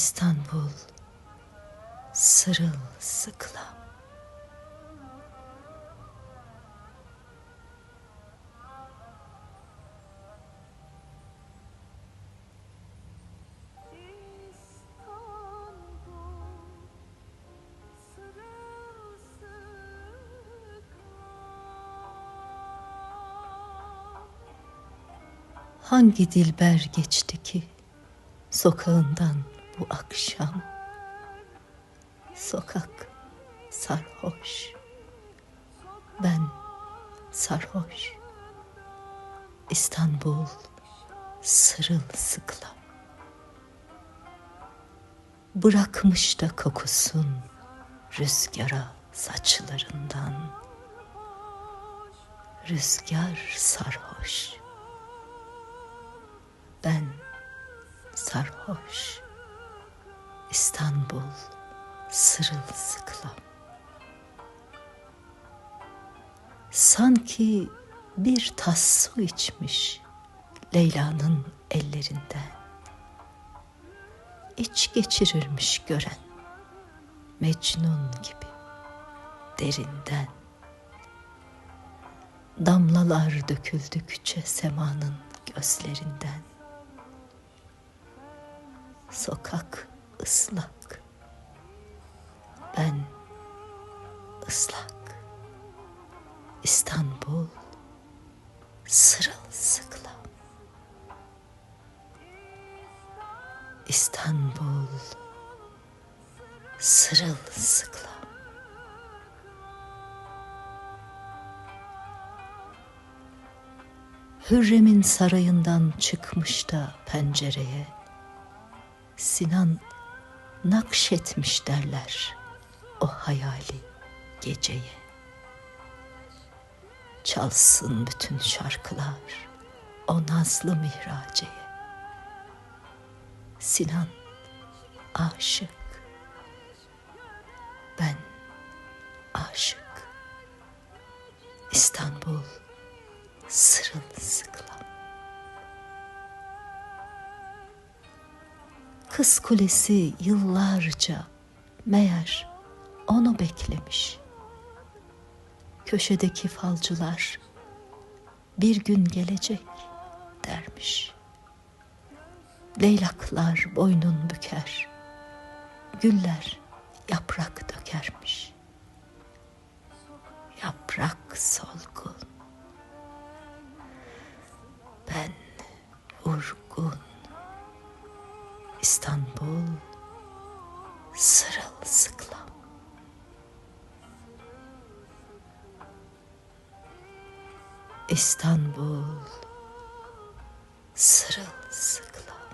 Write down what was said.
İstanbul sırılsıklam. Hangi dilber geçti ki sokağından bu akşam? Sokak sarhoş, ben sarhoş. İstanbul sırılsıklam. Bırakmış da kokusun rüzgara saçlarından. Rüzgar sarhoş. Ben sarhoş. İstanbul sırılsıklam. Sanki bir tas su içmiş Leyla'nın ellerinden. İç geçirirmiş gören Mecnun gibi derinden. Damlalar döküldükçe semanın gözlerinden. Sokak ıslak. Ben ıslak. İstanbul sırılsıklam. İstanbul sırılsıklam. Hürrem'in sarayından çıkmış da pencereye Sinan nakşetmiş derler o hayali geceye. Çalsın bütün şarkılar o nazlı mihraceye. Sinan aşık, ben aşık. İstanbul sırılsıklam. Kız Kulesi yıllarca meğer onu beklemiş. Köşedeki falcılar bir gün gelecek dermiş. Leylaklar boynun büker, güller İstanbul sırılsıklam. İstanbul sırılsıklam.